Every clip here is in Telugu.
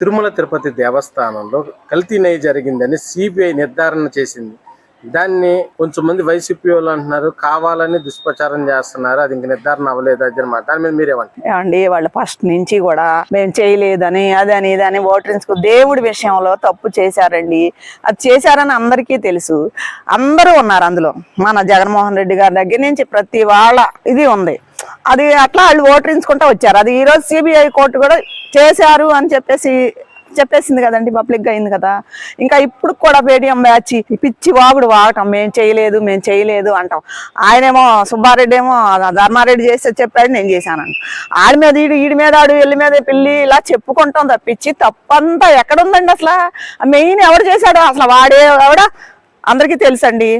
తిరుమల తిరుపతి దేవస్థానంలో కల్తీ నెయ్యి జరిగిందని సిబిఐ నిర్ధారణ చేసింది. దాన్ని కొంచెం మంది వైసీపీ వాళ్ళు అంటున్నారు కావాలని దుష్ప్రచారం చేస్తున్నారు అది ఇంక నిర్ధారణ అవ్వలేదు అది అనమాట దాని మీద మీరేమంటారు వాళ్ళు ఫస్ట్ నుంచి కూడా మేము చేయలేదని అదని ఇదని ఓటర్స్కు దేవుడి విషయంలో తప్పు చేశారండి. అది చేశారని అందరికీ తెలుసు. అందరూ ఉన్నారు అందులో. మన జగన్మోహన్ రెడ్డి గారి దగ్గర నుంచి ప్రతి వాళ్ళ ఇది ఉంది. అది అట్లా వాళ్ళు ఓటరించుకుంటూ వచ్చారు. అది ఈరోజు సిబిఐ కోర్టు కూడా చేశారు అని చెప్పేసి చెప్పేసింది కదండి పబ్లిక్గా అయింది కదా. ఇంకా ఇప్పుడు కూడా పేటిఎం బ్యాచ్ పిచ్చి వాగుడు వాగటం మేము చేయలేదు మేము చేయలేదు అంటాం. ఆయనేమో సుబ్బారెడ్డి ఏమో ధర్మారెడ్డి చేస్తే చెప్పాడు నేను చేశానంట ఆడి మీద ఈడు ఈడి మీద ఆడు ఎల్లి మీద పిల్లి ఇలా చెప్పుకుంటాం తప్పించి తప్పంతా ఎక్కడుందండి అసలు? మెయిన్ ఎవడు చేశాడు? అసలు వాడే ఎవడా? అందరికీ తెలుసండి.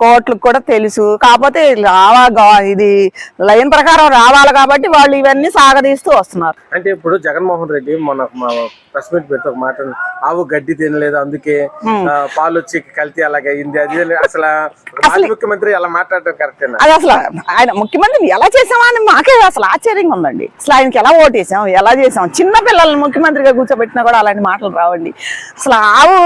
కోర్టులకు కూడా తెలుసు. కాకపోతే రావా ఇది లైన్ ప్రకారం రావాలి కాబట్టి వాళ్ళు ఇవన్నీ సాగదీస్తూ వస్తున్నారు. అంటే ఇప్పుడు జగన్మోహన్ రెడ్డి మొన్న మా ప్రెస్ మీట్ పెడితే ఒక మాట. ఆవు గడ్డి తినలేదు అందుకే పాలు వచ్చి కల్తీ అలాగే అయింది అది అసలు ముఖ్యమంత్రి అలా మాట్లాడటం కరెక్టేనా అది అసలు ఆయన ముఖ్యమంత్రిని ఎలా చేసామా అని మాకే అసలు ఆశ్చర్యంగా ఉందండి. అసలు ఆయనకి ఎలా ఓటేసాం ఎలా చేసాం? చిన్న పిల్లల్ని ముఖ్యమంత్రిగా కూర్చోబెట్టినా కూడా అలాంటి మాటలు రావండి. అసలు ఆవు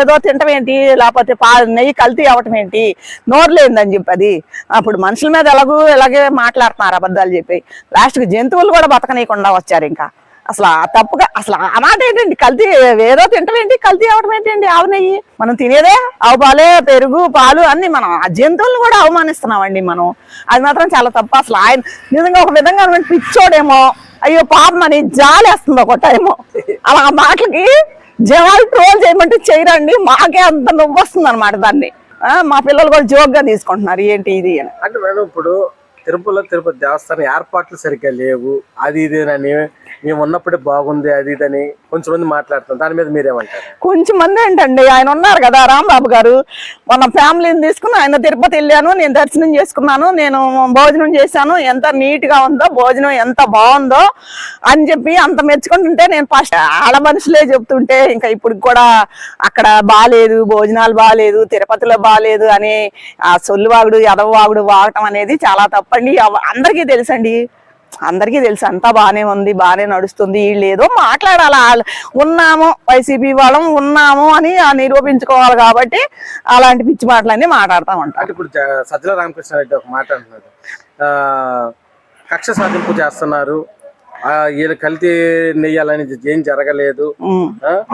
ఏదో తింటం ఏంటి లేకపోతే పా నెయ్యి కల్తీ అవ్వటం ఏంటి నోరు లేదని చెప్పి అది అప్పుడు మనుషుల మీద ఎలాగూ ఇలాగే మాట్లాడుతున్నారు అబద్ధాలు చెప్పి. లాస్ట్కి జంతువులు కూడా బతకనీయకుండా వచ్చారు ఇంకా. అసలు ఆ తప్పుగా అసలు ఆ ఏంటండి? కల్తీ ఏదో తింటం కల్తీ అవడం ఏంటండి? ఆవునయ్యి మనం తినేదే ఆవు పాలే పెరుగు పాలు అన్ని మనం ఆ జంతువులను కూడా అవమానిస్తున్నామండి మనం. అది మాత్రం చాలా తప్పు. అసలు ఆయన నిజంగా ఒక విధంగా పిచ్చోడేమో అయ్యో పాపం అని జాలేస్తుంది ఒక టైము అలా ఆ మాటలకి జవాలు ట్రోల్ చేయమంటే చేయరండి. మాకే అంత నొప్పి వస్తుంది అనమాట దాన్ని. మా పిల్లలు కూడా జోక్గా తీసుకుంటున్నారు ఏంటి ఇది అని. అంటే మేడం ఇప్పుడు తిరుపతిలో తిరుపతి దేవస్థానం ఏర్పాట్లు సరిగ్గా లేవు అది ఇది అని మేము ఉన్నప్పుడే బాగుంది అది ఇదని కొంచెం మంది మాట్లాడుతున్నాం దాని మీద మీరేమంటారు? కొంచెం మంది ఏంటండి ఆయన ఉన్నారు కదా రాంబాబు గారు. మన ఫ్యామిలీని తీసుకుని ఆయన తిరుపతి వెళ్ళాను నేను దర్శనం చేసుకున్నాను నేను భోజనం చేశాను. ఎంత నీట్గా ఉందో భోజనం ఎంత బాగుందో అని చెప్పి అంత మెచ్చుకుంటుంటే నేను ఫస్ట్ ఆడ మనుషులే చెప్తుంటే ఇంకా ఇప్పుడు కూడా అక్కడ బాగాలేదు భోజనాలు బాగాలేదు తిరుపతిలో బాగాలేదు అని ఆ సొల్లువాగుడు ఎదవవాగుడు వాగటం అనేది చాలా తప్పండి. అందరికీ తెలుసండి. అందరికీ తెలుసు అంతా బాగానే ఉంది బాగానే నడుస్తుంది వీళ్ళు ఏదో మాట్లాడాలి వాళ్ళ- ఉన్నాము వైసీపీ వాళ్ళం ఉన్నాము అని ఆ నిరూపించుకోవాలి కాబట్టి అలాంటి పిచ్చి మాటలన్నీ మాట్లాడుతూ ఉంటారు అంటే ఇప్పుడు సజ్జల రామకృష్ణారెడ్డి ఒక మాట అంటున్నాడు. ఆ, కక్ష సాధింపు చేస్తున్నారు. వీళ్ళు కల్తీ నెయ్యాలని ఏం జరగలేదు.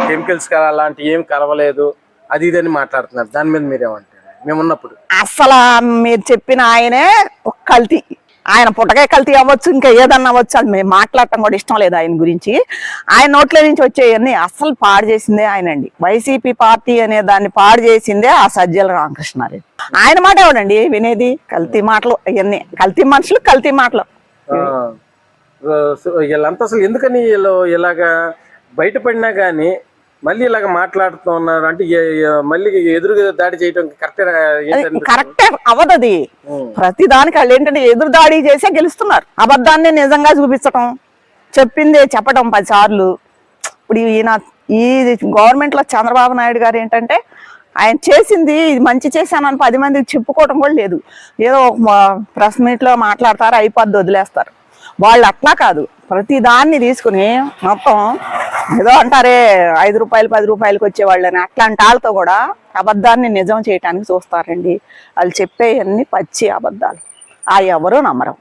కెమికల్స్ అలాంటి ఏం కలవలేదు. అది ఇది అని మాట్లాడుతున్నారు. దాని మీద మీరేమంటారు? మేము ఉన్నప్పుడు అసలు మీరు చెప్పిన ఆయనే కల్తీ. ఆయన పుట్టకాయ కల్తీ అవ్వచ్చు ఇంకా ఏదన్నా అవ్వచ్చు అది మేము మాట్లాడటం కూడా ఇష్టం లేదు ఆయన గురించి. ఆయన నోట్ల నుంచి వచ్చేవన్నీ అసలు పాడు చేసిందే ఆయనండి. వైసీపీ పార్టీ అనే దాన్ని పాడు చేసిందే ఆ సజ్జల రామకృష్ణారెడ్డి. ఆయన మాట ఎవడండి వినేది కల్తీ మాటలు అవన్నీ కల్తీ మనుషులు కల్తీ మాటలు. వీళ్ళంతా అసలు ఎందుకని వీళ్ళు ఇలాగా బయటపడినా కానీ మళ్ళీ ఇలాగ మాట్లాడుతూ ఉన్నారు అంటే మళ్ళీ ఎదురు దాడి చేయడం కరెక్ట్ కరెక్టే అవ్వదు అది. ప్రతి దానికి వాళ్ళు ఏంటంటే ఎదురు దాడి చేసే గెలుస్తున్నారు. అబద్ధాన్ని నిజంగా చూపించటం చెప్పిందే చెప్పడం పది సార్లు ఇప్పుడు ఈయన ఈ గవర్నమెంట్లో చంద్రబాబు నాయుడు గారు ఏంటంటే ఆయన చేసింది ఇది మంచి చేశానని పది మందికి చెప్పుకోవటం కూడా లేదు. ఏదో ప్రెస్ మీట్లో మాట్లాడతారు అయిపోద్ది వదిలేస్తారు. వాళ్ళు అట్లా కాదు. ప్రతి దాన్ని తీసుకుని మొత్తం ఏదో అంటారే ఐదు రూపాయలు పది రూపాయలకి వచ్చే వాళ్ళని అట్లాంటి వాళ్ళతో కూడా అబద్ధాన్ని నిజం చేయటానికి చూస్తారండి. వాళ్ళు చెప్పేవన్నీ పచ్చి అబద్ధాలు. ఆ ఎవరూ నమ్మరు.